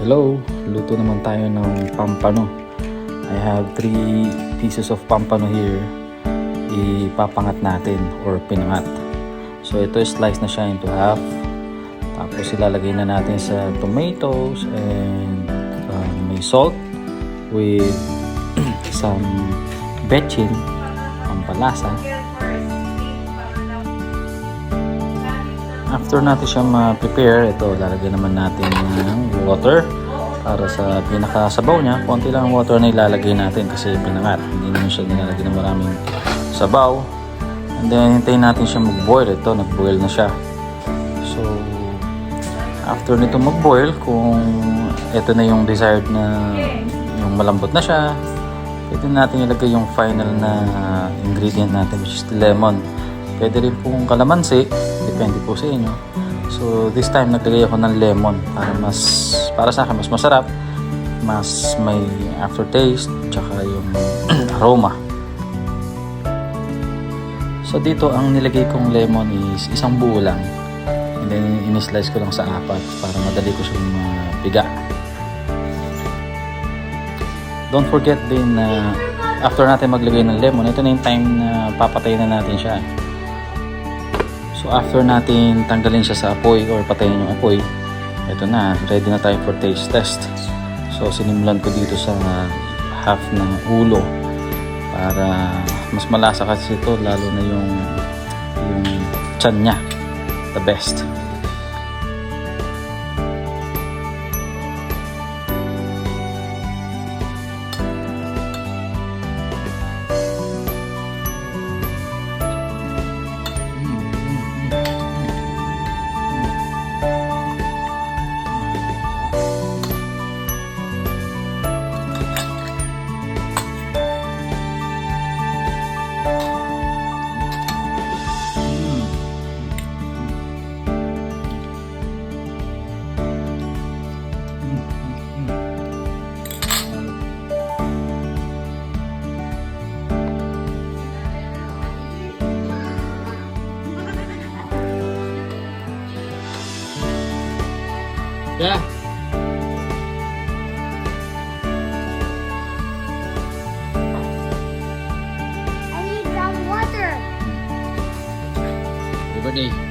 Hello, luto naman tayo ng pampano. I have three pieces of pampano here. Ipapangat natin or pinangat. So ito slice na siya into half. Tapos ilalagay na natin sa tomatoes and uh, may salt with some bechin, pampalasa. After natin siya ma-prepare, ito lalagyan naman natin ng water para sa pinakasabaw niya. Konti lang ang water na ilalagay natin kasi pinangat. Hindi naman siya nilalagay ng maraming sabaw. And then hintayin natin siya mag-boil. Ito, nag-boil na siya. So, after nito mag-boil, kung ito na yung desired na yung malambot na siya, pwede natin ilagay yung final na ingredient natin which is lemon. Pwede rin pong kalamansi, depende po sa inyo. So this time naglagay ako ng lemon para mas para sa akin mas masarap, mas may aftertaste, tsaka yung aroma. So dito ang nilagay kong lemon is isang buo lang. And then in-slice ko lang sa apat para madali ko siyang mapiga. Don't forget din na after natin maglagay ng lemon, ito na yung time na papatayin na natin siya. So after natin tanggalin siya sa apoy or patayin yung apoy, ito na, ready na tayo for taste test. So sinimulan ko dito sa half ng ulo para mas malasa kasi ito lalo na yung yung tiyan niya. The best. Yeah. I need some water. Every day.